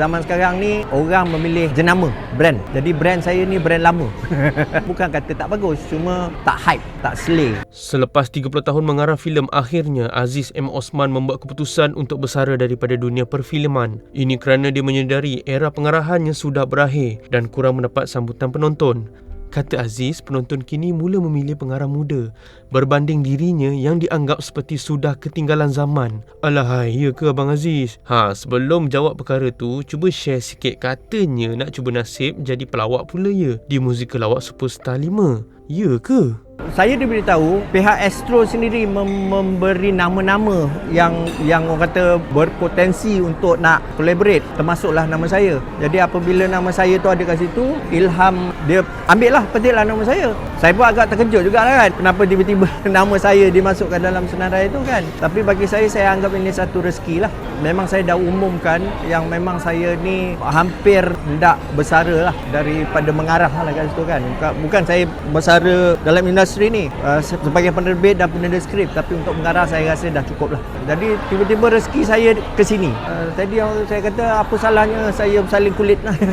zaman sekarang ni orang memilih jenama brand. Jadi brand saya ni brand lama. Bukan kata tak bagus, cuma tak hype, tak slay. Selepas 30 tahun mengarah filem, akhirnya Aziz M. Osman membuat keputusan untuk bersara daripada dunia perfilman. Ini kerana dia menyedari era pengarahannya sudah berakhir dan kurang mendapat sambutan penonton. Kata Aziz, penonton kini mula memilih pengarah muda berbanding dirinya yang dianggap seperti sudah ketinggalan zaman. Alahai, ya ke Abang Aziz? Ha, sebelum jawab perkara tu, cuba share sikit katanya nak cuba nasib jadi pelawak pula ya di musikal lawak Superstar 5. Ya ke? Saya diberitahu pihak Astro sendiri mem- memberi nama-nama yang yang orang kata berpotensi untuk nak collaborate termasuklah nama saya. Jadi apabila nama saya tu ada kat situ, Ilham dia ambil lah petiklah nama saya. Saya pun agak terkejut juga lah kan. Kenapa tiba-tiba nama saya dimasukkan dalam senarai itu kan. Tapi bagi saya, saya anggap ini satu rezeki lah. Memang saya dah umumkan yang memang saya ni hampir tidak bersara lah daripada mengarah lah kat situ kan. Bukan- Bukan saya bersara dalam industri ni uh, sebagai penerbit dan penulis skrip tapi untuk mengarah saya rasa dah cukup lah. Jadi tiba-tiba rezeki saya ke sini. Uh, tadi yang saya kata apa salahnya saya bersalin kulit lah.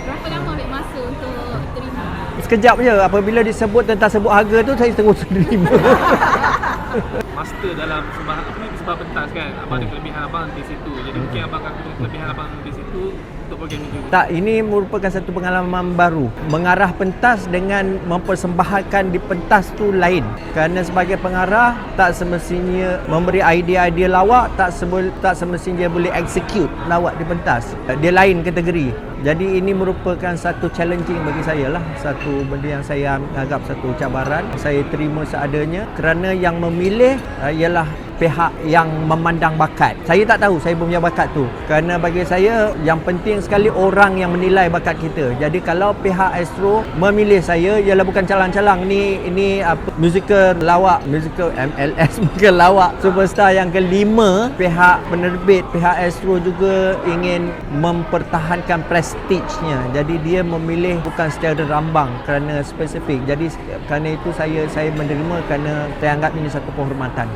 Berapa lama ambil masa untuk terima? Sekejap je apabila disebut tentang sebut harga tu saya terus terima. master dalam sebuah apa ni? Sebuah pentas kan? Abang ada kelebihan abang di situ. Jadi mungkin abang akan guna kelebihan abang di situ untuk ni juga tak, ini merupakan satu pengalaman baru. Mengarah pentas dengan mempersembahkan di pentas tu lain. Kerana sebagai pengarah tak semestinya memberi idea-idea lawak, tak sebul, tak semestinya boleh execute lawak di pentas. Dia lain kategori. Jadi ini merupakan satu challenging bagi saya lah. Satu benda yang saya anggap satu cabaran. Saya terima seadanya kerana yang memilih uh, ialah pihak yang memandang bakat. Saya tak tahu saya punya bakat tu. Kerana bagi saya yang penting sekali orang yang menilai bakat kita. Jadi kalau pihak Astro memilih saya ialah bukan calang-calang ni ini apa musical lawak, musical MLS musical lawak superstar yang kelima pihak penerbit pihak Astro juga ingin mempertahankan prestige-nya. Jadi dia memilih bukan secara rambang kerana spesifik. Jadi kerana itu saya saya menerima kerana saya anggap ini satu penghormatan.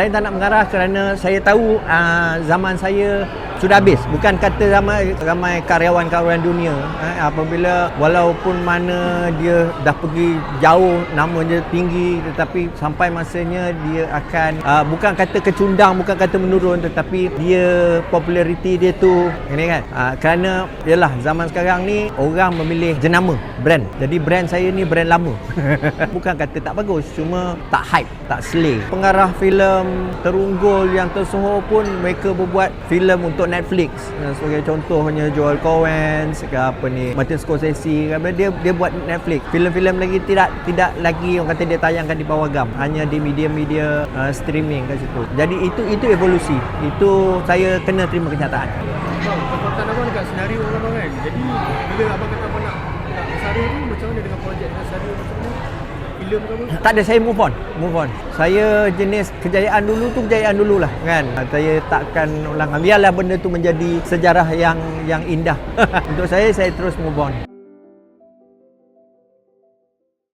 Saya tak nak mengarah kerana saya tahu uh, zaman saya sudah habis. Bukan kata ramai ramai karyawan-karyawan dunia eh, apabila walaupun mana dia dah pergi jauh namanya tinggi tetapi sampai masanya dia akan uh, bukan kata kecundang, bukan kata menurun tetapi dia populariti dia tu ini kan. Uh, kerana yalah zaman sekarang ni orang memilih jenama brand. Jadi brand saya ni brand lama. bukan kata tak bagus, cuma tak hype, tak slay. Pengarah filem terunggul yang tersohor pun mereka berbuat filem untuk Netflix. Eh, Sebagai contohnya Joel Cohen, ke apa ni, Martin Scorsese, kan, dia dia buat Netflix. Filem-filem lagi tidak tidak lagi orang kata dia tayangkan di bawah gam, hanya di media-media uh, streaming kat situ. Jadi itu itu evolusi. Itu saya kena terima kenyataan. Bang, kekuatan abang dekat senario abang kan jadi bila abang kata abang nak nak bersara tu macam mana dengan projek dengan senario macam mana filem ke apa Tak ada saya move on, move on. Saya jenis kejayaan dulu tu kejayaan dululah kan. Saya takkan ulang. Biarlah benda tu menjadi sejarah yang yang indah. Untuk saya saya terus move on.